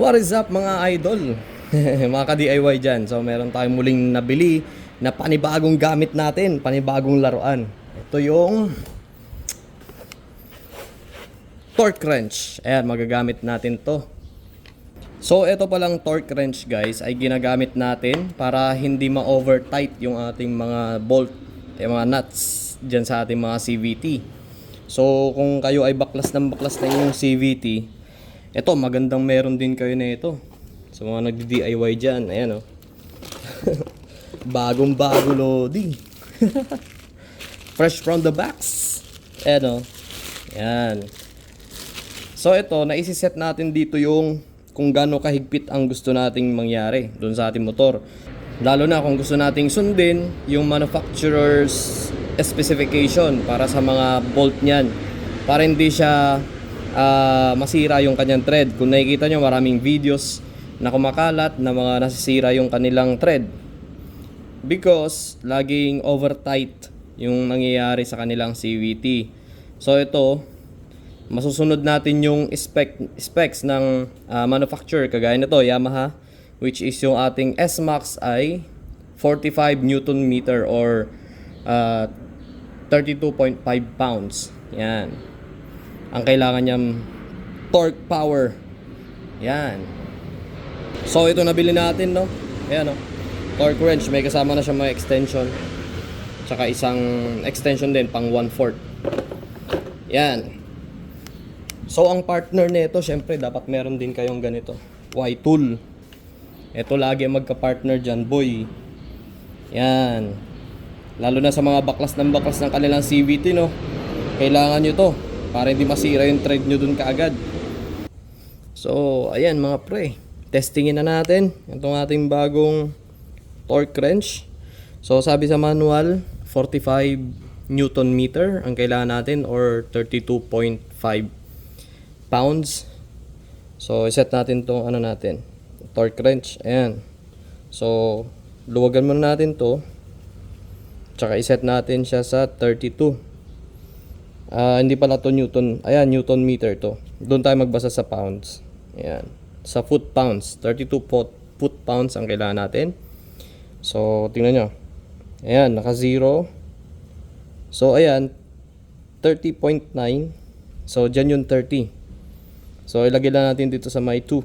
What is up mga idol? mga ka-DIY dyan. So meron tayong muling nabili na panibagong gamit natin, panibagong laruan. Ito yung torque wrench. Ayan, magagamit natin to. So ito palang torque wrench guys ay ginagamit natin para hindi ma-over tight yung ating mga bolt, yung mga nuts dyan sa ating mga CVT. So kung kayo ay baklas ng baklas na yung CVT, ito magandang meron din kayo na ito. Sa mga nagdi-DIY dyan, ayan oh. Bagong bago lodi. Fresh from the box. Ayan oh. Ayan. So ito, naisiset natin dito yung kung gaano kahigpit ang gusto nating mangyari doon sa ating motor. Lalo na kung gusto nating sundin yung manufacturer's specification para sa mga bolt niyan. Para hindi siya ah, masira yung kanyang thread. Kung nakikita nyo maraming videos na kumakalat na mga nasisira yung kanilang thread. Because laging over tight yung nangyayari sa kanilang CVT. So ito, masusunod natin yung spec, specs ng ah, manufacturer kagaya nito Yamaha which is yung ating S-Max ay 45 Newton meter or ah, 32.5 pounds. Yan. Ang kailangan niyang torque power. Yan. So ito nabili natin no. Ayan no. Torque wrench may kasama na siya mga extension. Tsaka isang extension din pang 1/4. Yan. So ang partner nito, syempre dapat meron din kayong ganito. Y-tool. Ito lagi magka-partner dyan, boy. Yan. Lalo na sa mga baklas ng baklas ng kanilang CVT, no? Kailangan nyo to para hindi masira yung thread nyo dun kaagad. So, ayan mga pre. Testingin na natin itong ating bagong torque wrench. So, sabi sa manual, 45 Newton meter ang kailangan natin or 32.5 pounds. So, iset natin tong ano natin, torque wrench. Ayan. So, luwagan muna natin to. Tsaka iset natin siya sa 32. Ah, hindi pala to Newton. Ayan, Newton meter to. Doon tayo magbasa sa pounds. Ayan. Sa foot pounds. 32 foot, foot pounds ang kailangan natin. So, tingnan nyo. Ayan, naka 0. So, ayan. 30.9. So, dyan yung 30. So, ilagay lang natin dito sa may 2.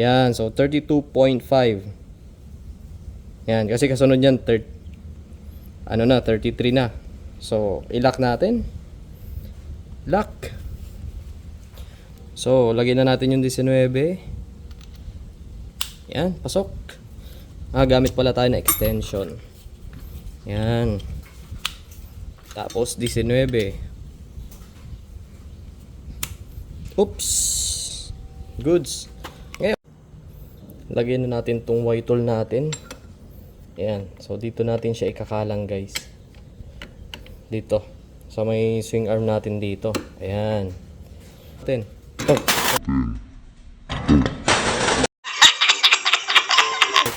Yan. So, 32.5. Yan. Kasi kasunod yan, thir- ano na, 33 na. So, ilock natin. Lock. So, lagyan na natin yung 19. Yan. Pasok. Ah, gamit pala tayo na extension. Yan. Tapos, 19. Oops. Goods. Ngayon, lagyan na natin tong white tool natin. Ayan. So, dito natin siya ikakalang, guys. Dito. So, may swing arm natin dito. Ayan. Ito.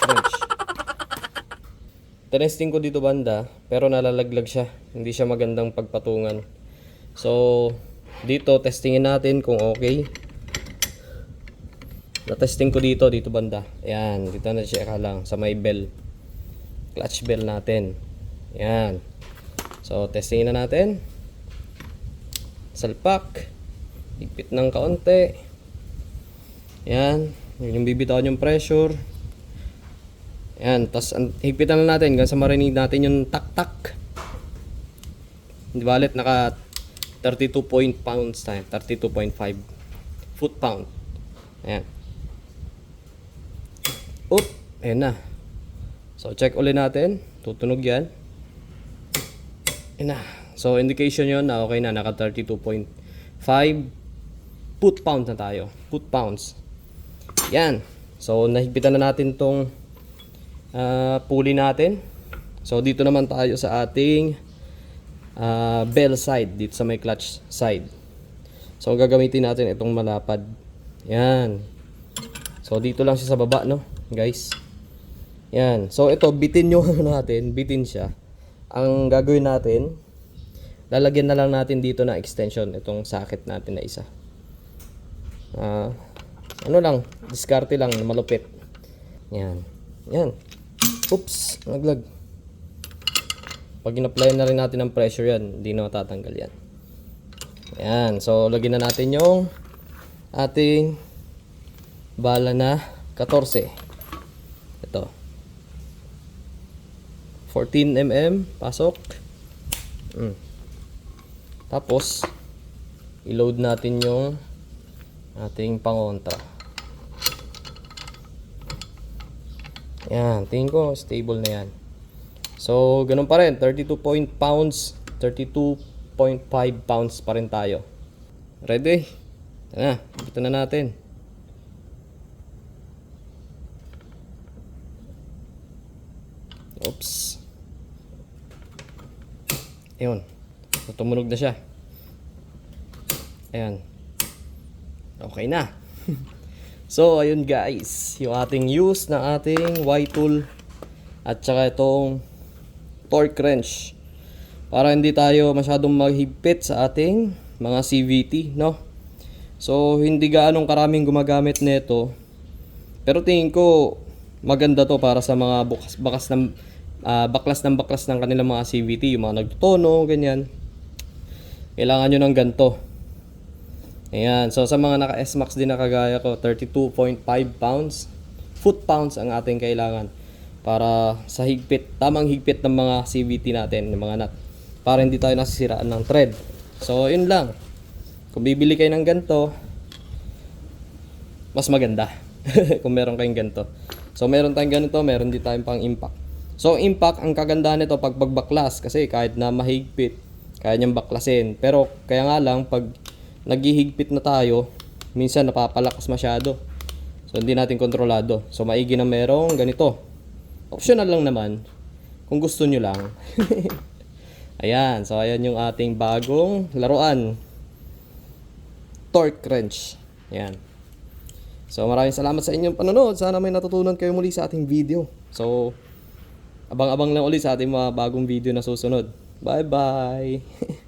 French. Tinesting ko dito banda, pero nalalaglag siya. Hindi siya magandang pagpatungan. So, dito testingin natin kung okay. Na-testing ko dito, dito banda. Ayan, dito na siya lang sa may bell. Clutch bell natin. Ayan. So, testingin na natin. Salpak. Higpit ng kaunti. Yun yung bibitawan yung pressure. Ayan. Tapos, higpitan na natin hanggang sa marinig natin yung tak-tak. Di balit, naka 32 point pounds tayo. 32.5 foot pound. Ayan. Oop. Ayan na. So, check ulit natin. Tutunog yan. Ayan na. So, indication yon na okay na. Naka 32.5 foot pounds na tayo. Foot pounds. Yan. So, nahigpitan na natin tong ah, pulley natin. So, dito naman tayo sa ating ah, bell side. Dito sa may clutch side. So, gagamitin natin itong malapad. Yan. So, dito lang siya sa baba, no? Guys. Yan. So, ito, bitin ano natin. Bitin siya. Ang gagawin natin, lalagyan na lang natin dito na extension. Itong socket natin na isa. Ah, ano lang, diskarte lang malupit. Yan. Yan. Oops, naglag. Pag in-apply na rin natin ng pressure yan, hindi na matatanggal yan. Yan. So, lagyan na natin yung ating bala na 14. Ito. 14 mm, pasok. Mm. Tapos, i-load natin yung ating pangontra. Yan, tingin ko stable na yan. So, ganun pa rin, 32 point pounds, 32.5 pounds pa rin tayo. Ready? Na, ito na natin. Oops. Ayun. So, tumunog na siya. Ayan. Okay na. so, ayun guys. Yung ating use ng ating Y-tool at saka itong torque wrench. Para hindi tayo masyadong maghigpit sa ating mga CVT, no? So, hindi gaanong karaming gumagamit nito. Pero tingin ko maganda to para sa mga bukas, bakas ng ah, baklas ng baklas ng kanilang mga CVT, yung mga nagtotono, ganyan. Kailangan nyo ng ganito. Ayan, so sa mga naka S-Max din na kagaya ko, 32.5 pounds, foot pounds ang ating kailangan para sa higpit, tamang higpit ng mga CVT natin, ng mga nut, para hindi tayo nasisiraan ng thread. So, yun lang. Kung bibili kayo ng ganito, mas maganda kung meron kayong ganito. So meron tayong ganito, meron din tayong pang impact. So impact, ang kagandahan nito pag bagbaklas kasi kahit na mahigpit, kaya niyang baklasin. Pero kaya nga lang pag naghihigpit na tayo, minsan napapalakas masyado. So hindi natin kontrolado. So maigi na merong ganito. Optional lang naman kung gusto nyo lang. ayan, so ayan yung ating bagong laruan. Torque wrench. Ayan. So maraming salamat sa inyong panonood. Sana may natutunan kayo muli sa ating video. So abang-abang lang ulit sa ating mga bagong video na susunod. Bye bye.